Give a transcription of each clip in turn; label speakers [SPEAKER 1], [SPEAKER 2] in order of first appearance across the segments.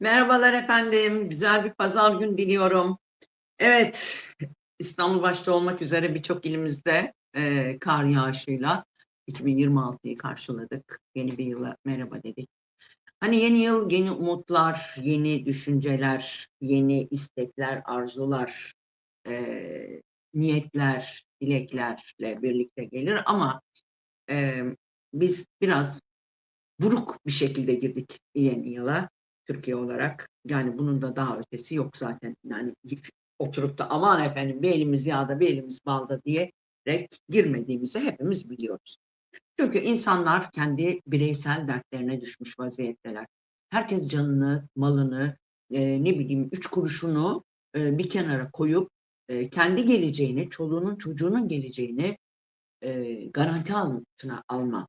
[SPEAKER 1] Merhabalar efendim. Güzel bir pazar gün diliyorum. Evet, İstanbul başta olmak üzere birçok ilimizde e, kar yağışıyla 2026'yı karşıladık. Yeni bir yıla merhaba dedik. Hani yeni yıl yeni umutlar, yeni düşünceler, yeni istekler, arzular, e, niyetler, dileklerle birlikte gelir ama e, biz biraz buruk bir şekilde girdik yeni yıla. Türkiye olarak. Yani bunun da daha ötesi yok zaten. Yani oturup da aman efendim bir elimiz yağda bir elimiz balda diyerek girmediğimizi hepimiz biliyoruz. Çünkü insanlar kendi bireysel dertlerine düşmüş vaziyetteler. Herkes canını, malını, e, ne bileyim üç kuruşunu e, bir kenara koyup e, kendi geleceğini, çoluğunun çocuğunun geleceğini e, garanti altına alma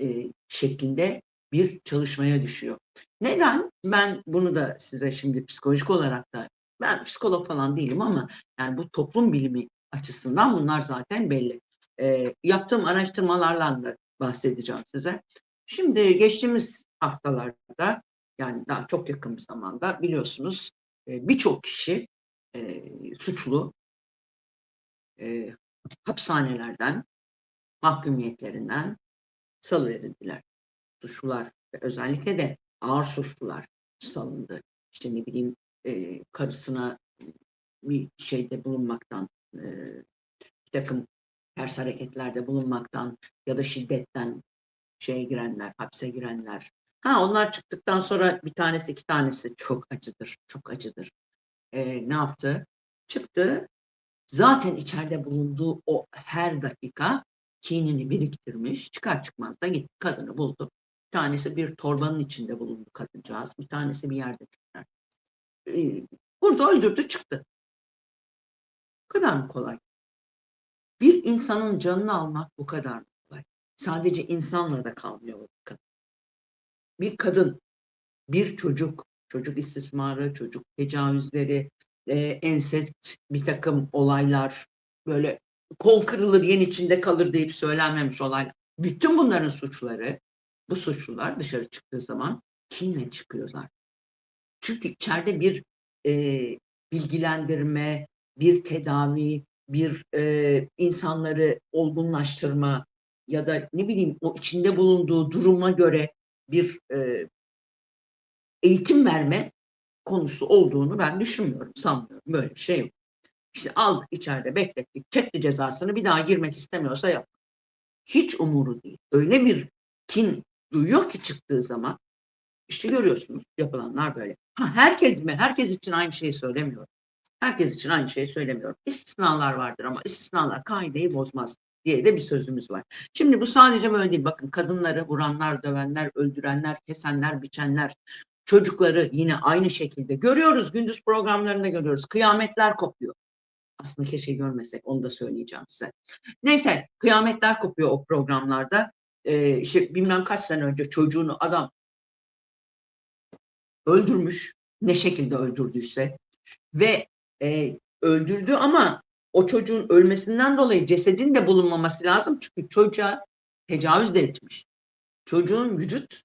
[SPEAKER 1] e, şeklinde bir çalışmaya düşüyor. Neden? Ben bunu da size şimdi psikolojik olarak da ben psikolog falan değilim ama yani bu toplum bilimi açısından bunlar zaten belli. E, yaptığım araştırmalarla da bahsedeceğim size. Şimdi geçtiğimiz haftalarda yani daha çok yakın bir zamanda biliyorsunuz e, birçok kişi e, suçlu e, hapishanelerden, mahkumiyetlerinden salıverildiler. Suçlular ve özellikle de ağır suçlular salındı. İşte ne bileyim e, karısına bir şeyde bulunmaktan, e, bir takım ters hareketlerde bulunmaktan ya da şiddetten şeye girenler, hapse girenler. Ha onlar çıktıktan sonra bir tanesi iki tanesi çok acıdır, çok acıdır. E, ne yaptı? Çıktı. Zaten içeride bulunduğu o her dakika kinini biriktirmiş. Çıkar çıkmaz da gitti kadını buldu. Bir tanesi bir torbanın içinde bulundu kadıncağız. Bir tanesi bir yerde çıkar. Ee, burada öldürdü çıktı. Bu kadar mı kolay? Bir insanın canını almak bu kadar mı kolay? Sadece insanla da kalmıyor bu kadın. Bir kadın, bir çocuk, çocuk istismarı, çocuk tecavüzleri, e, ensest bir takım olaylar, böyle kol kırılır yen içinde kalır deyip söylenmemiş olay. Bütün bunların suçları, bu suçlular dışarı çıktığı zaman kinle çıkıyorlar. Çünkü içeride bir e, bilgilendirme, bir tedavi, bir e, insanları olgunlaştırma ya da ne bileyim o içinde bulunduğu duruma göre bir e, eğitim verme konusu olduğunu ben düşünmüyorum, sanmıyorum. Böyle bir şey yok. İşte aldık içeride beklettik, çekti cezasını bir daha girmek istemiyorsa yap. Hiç umuru değil. Öyle bir kin duyuyor ki çıktığı zaman işte görüyorsunuz yapılanlar böyle. Ha, herkes mi? Herkes için aynı şeyi söylemiyorum. Herkes için aynı şeyi söylemiyorum. İstisnalar vardır ama istisnalar kaideyi bozmaz diye de bir sözümüz var. Şimdi bu sadece böyle değil. Bakın kadınları vuranlar, dövenler, öldürenler, kesenler, biçenler, çocukları yine aynı şekilde görüyoruz. Gündüz programlarında görüyoruz. Kıyametler kopuyor. Aslında keşke görmesek onu da söyleyeceğim size. Neyse kıyametler kopuyor o programlarda. Ee, işte bilmem kaç sene önce çocuğunu adam öldürmüş. Ne şekilde öldürdüyse. Ve e, öldürdü ama o çocuğun ölmesinden dolayı cesedin de bulunmaması lazım. Çünkü çocuğa tecavüz de etmiş. Çocuğun vücut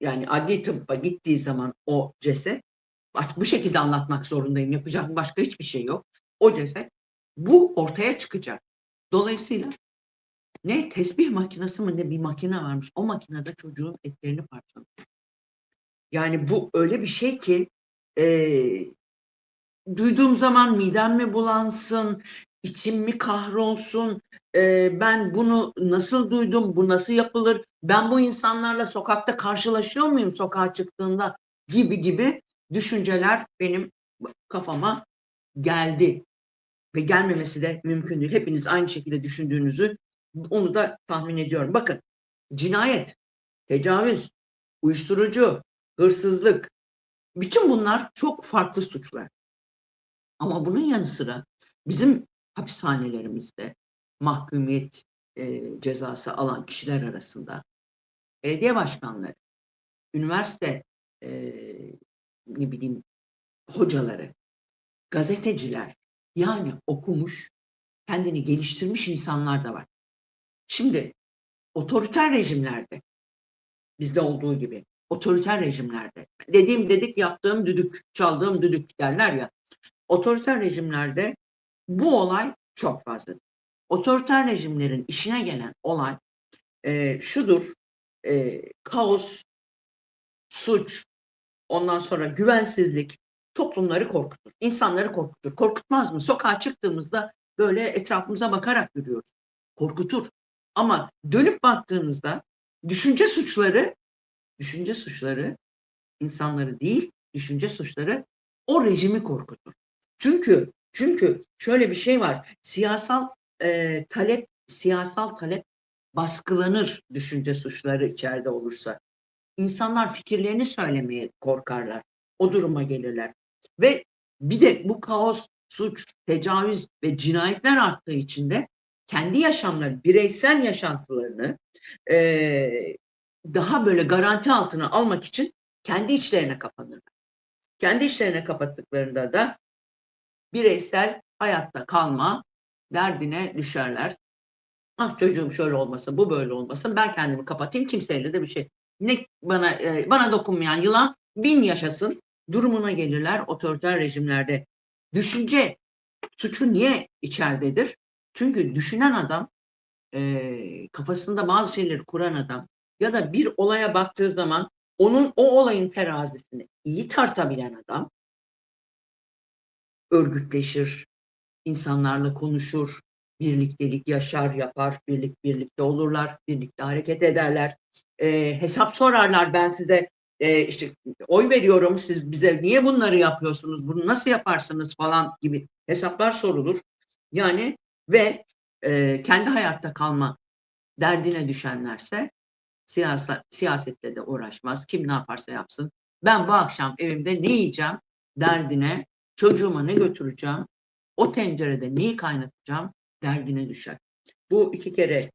[SPEAKER 1] yani adli tıbba gittiği zaman o ceset bu şekilde anlatmak zorundayım. Yapacak başka hiçbir şey yok. O ceset bu ortaya çıkacak. Dolayısıyla ne tesbih makinesi mi ne bir makine varmış. O makinede çocuğun etlerini parçaladı. Yani bu öyle bir şey ki e, duyduğum zaman midem mi bulansın, içim mi kahrolsun, e, ben bunu nasıl duydum, bu nasıl yapılır, ben bu insanlarla sokakta karşılaşıyor muyum sokağa çıktığında gibi gibi düşünceler benim kafama geldi. Ve gelmemesi de mümkün değil. Hepiniz aynı şekilde düşündüğünüzü onu da tahmin ediyorum. Bakın cinayet, tecavüz, uyuşturucu, hırsızlık bütün bunlar çok farklı suçlar. Ama bunun yanı sıra bizim hapishanelerimizde mahkumiyet e, cezası alan kişiler arasında belediye başkanları, üniversite e, ne bileyim hocaları, gazeteciler yani okumuş, kendini geliştirmiş insanlar da var. Şimdi otoriter rejimlerde bizde olduğu gibi otoriter rejimlerde. Dediğim dedik, yaptığım düdük, çaldığım düdük derler ya. Otoriter rejimlerde bu olay çok fazla. Otoriter rejimlerin işine gelen olay e, şudur, e, kaos, suç, ondan sonra güvensizlik toplumları korkutur, insanları korkutur. Korkutmaz mı? Sokağa çıktığımızda böyle etrafımıza bakarak yürüyoruz. Korkutur. Ama dönüp baktığınızda düşünce suçları, düşünce suçları insanları değil, düşünce suçları o rejimi korkutur. Çünkü çünkü şöyle bir şey var. Siyasal e, talep, siyasal talep baskılanır düşünce suçları içeride olursa. İnsanlar fikirlerini söylemeye korkarlar. O duruma gelirler. Ve bir de bu kaos, suç, tecavüz ve cinayetler arttığı için de kendi yaşamları, bireysel yaşantılarını e, daha böyle garanti altına almak için kendi içlerine kapanırlar. Kendi içlerine kapattıklarında da bireysel hayatta kalma derdine düşerler. Ah çocuğum şöyle olmasın, bu böyle olmasın, ben kendimi kapatayım, kimseyle de bir şey. Ne bana e, bana dokunmayan yılan bin yaşasın durumuna gelirler otoriter rejimlerde. Düşünce suçu niye içeridedir? Çünkü düşünen adam, e, kafasında bazı şeyleri kuran adam ya da bir olaya baktığı zaman onun o olayın terazisini iyi tartabilen adam örgütleşir, insanlarla konuşur, birliktelik yaşar, yapar, birlik birlikte olurlar, birlikte hareket ederler. E, hesap sorarlar ben size e, işte oy veriyorum siz bize niye bunları yapıyorsunuz, bunu nasıl yaparsınız falan gibi hesaplar sorulur. Yani ve e, kendi hayatta kalma derdine düşenlerse siyasa, siyasetle de uğraşmaz. Kim ne yaparsa yapsın. Ben bu akşam evimde ne yiyeceğim derdine, çocuğuma ne götüreceğim, o tencerede neyi kaynatacağım derdine düşer. Bu iki kere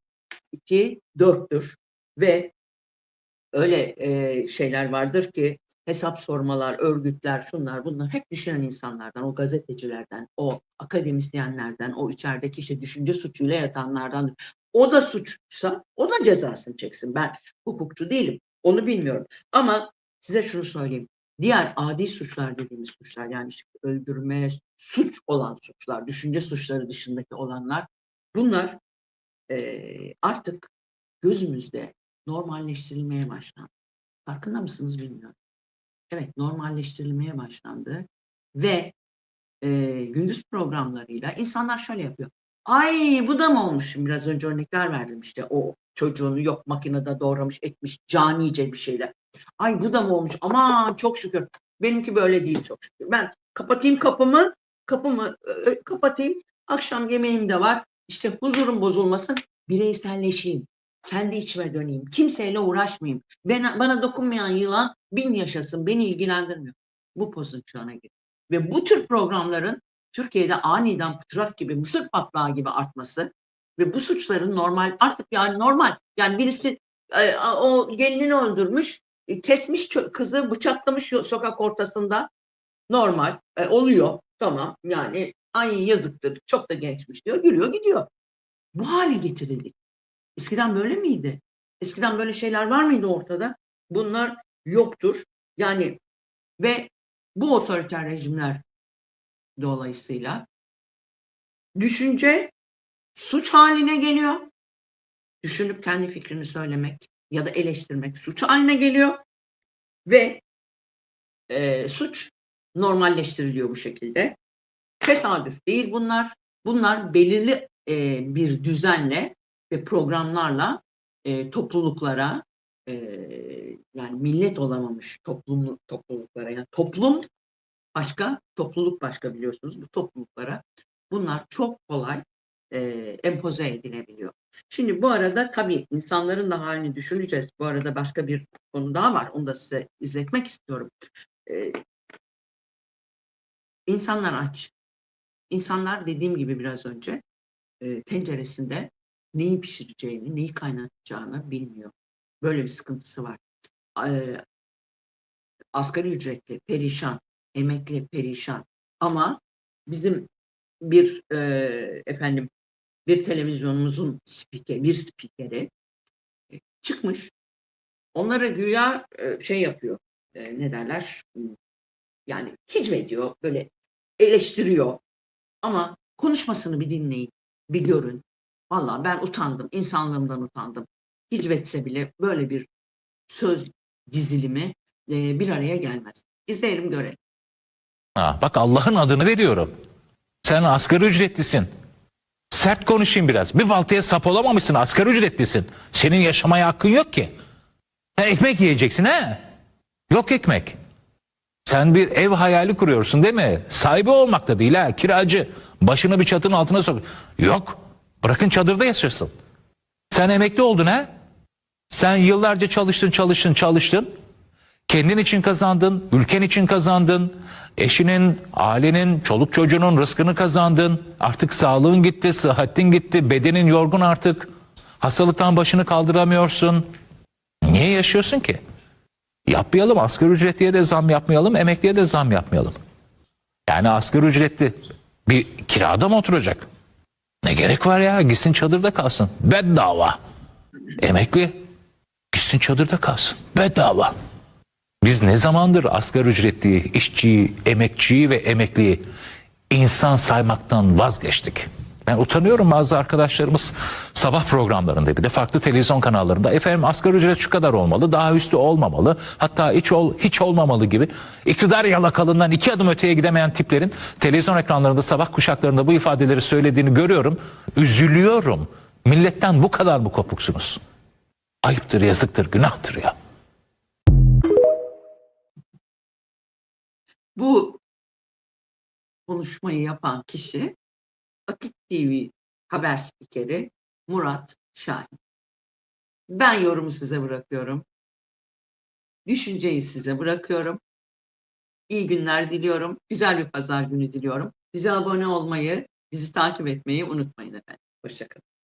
[SPEAKER 1] iki dörttür ve öyle e, şeyler vardır ki hesap sormalar, örgütler, şunlar bunlar hep düşünen insanlardan, o gazetecilerden, o akademisyenlerden, o içerideki işte düşünce suçuyla yatanlardan. O da suçsa o da cezasını çeksin. Ben hukukçu değilim. Onu bilmiyorum. Ama size şunu söyleyeyim. Diğer adi suçlar dediğimiz suçlar yani işte öldürme, suç olan suçlar, düşünce suçları dışındaki olanlar bunlar e, artık gözümüzde normalleştirilmeye başlandı. Farkında mısınız bilmiyorum. Evet normalleştirilmeye başlandı ve e, gündüz programlarıyla insanlar şöyle yapıyor. Ay bu da mı olmuş? Biraz önce örnekler verdim işte o çocuğunu yok makinede doğramış etmiş canice bir şeyler. Ay bu da mı olmuş? Aman çok şükür. Benimki böyle değil çok şükür. Ben kapatayım kapımı, kapımı e, kapatayım. Akşam yemeğim de var. İşte huzurum bozulmasın. Bireyselleşeyim. Kendi içime döneyim. Kimseyle uğraşmayayım. Bana, bana dokunmayan yılan bin yaşasın. Beni ilgilendirmiyor. Bu pozisyona gir. Ve bu tür programların Türkiye'de aniden pıtrak gibi, mısır patlağı gibi artması ve bu suçların normal, artık yani normal. Yani birisi e, o gelinini öldürmüş, e, kesmiş kızı bıçaklamış sokak ortasında. Normal. E, oluyor. Tamam. Yani ay yazıktır. Çok da gençmiş diyor. Gülüyor gidiyor. Bu hale getirildik. Eskiden böyle miydi? Eskiden böyle şeyler var mıydı ortada? Bunlar yoktur. Yani ve bu otoriter rejimler dolayısıyla düşünce suç haline geliyor. Düşünüp kendi fikrini söylemek ya da eleştirmek suç haline geliyor ve e, suç normalleştiriliyor bu şekilde. Tesadüf değil bunlar. Bunlar belirli e, bir düzenle ve programlarla e, topluluklara e, yani millet olamamış toplum, topluluklara yani toplum başka, topluluk başka biliyorsunuz. Bu topluluklara bunlar çok kolay e, empoze edilebiliyor. Şimdi bu arada tabii insanların da halini düşüneceğiz. Bu arada başka bir konu daha var. Onu da size izletmek istiyorum. E, insanlar aç. İnsanlar dediğim gibi biraz önce e, tenceresinde neyi pişireceğini, neyi kaynatacağını bilmiyor. Böyle bir sıkıntısı var. E, asgari ücretli, perişan, emekli, perişan. Ama bizim bir e, efendim bir televizyonumuzun spiker, bir spikeri e, çıkmış onlara güya e, şey yapıyor. E, ne derler? Yani hicvediyor, böyle eleştiriyor. Ama konuşmasını bir dinleyin, bir görün. Vallahi ben utandım, insanlığımdan utandım. Hicvetse bile böyle bir söz dizilimi e, bir araya gelmez. İzleyelim görelim.
[SPEAKER 2] Ha, bak Allah'ın adını veriyorum. Sen asgari ücretlisin. Sert konuşayım biraz. Bir baltaya sap olamamışsın. Asgari ücretlisin. Senin yaşamaya hakkın yok ki. Sen ekmek yiyeceksin he? Yok ekmek. Sen bir ev hayali kuruyorsun değil mi? Sahibi olmak da değil ha. Kiracı. Başını bir çatının altına sok. Yok. Bırakın çadırda yaşıyorsun. Sen emekli oldun ha? Sen yıllarca çalıştın, çalıştın, çalıştın. Kendin için kazandın, ülken için kazandın. Eşinin, ailenin, çoluk çocuğunun rızkını kazandın. Artık sağlığın gitti, sıhhatin gitti, bedenin yorgun artık. Hastalıktan başını kaldıramıyorsun. Niye yaşıyorsun ki? Yapmayalım, asgari ücretliye de zam yapmayalım, emekliye de zam yapmayalım. Yani asgari ücretli bir kirada mı oturacak? Ne gerek var ya? Gitsin çadırda kalsın. Bedava. Emekli gitsin çadırda kalsın. Bedava. Biz ne zamandır asgari ücretliyi, işçiyi, emekçiyi ve emekliyi insan saymaktan vazgeçtik. Ben utanıyorum bazı arkadaşlarımız sabah programlarında bir de farklı televizyon kanallarında efendim asgari ücret şu kadar olmalı, daha üstü olmamalı, hatta hiç, ol, hiç olmamalı gibi iktidar yalakalından iki adım öteye gidemeyen tiplerin televizyon ekranlarında sabah kuşaklarında bu ifadeleri söylediğini görüyorum. Üzülüyorum. Milletten bu kadar mı kopuksunuz? Ayıptır, yazıktır, günahtır ya.
[SPEAKER 1] Bu konuşmayı yapan kişi Akit TV haber spikeri Murat Şahin. Ben yorumu size bırakıyorum. Düşünceyi size bırakıyorum. İyi günler diliyorum. Güzel bir pazar günü diliyorum. Bize abone olmayı, bizi takip etmeyi unutmayın efendim. Hoşçakalın.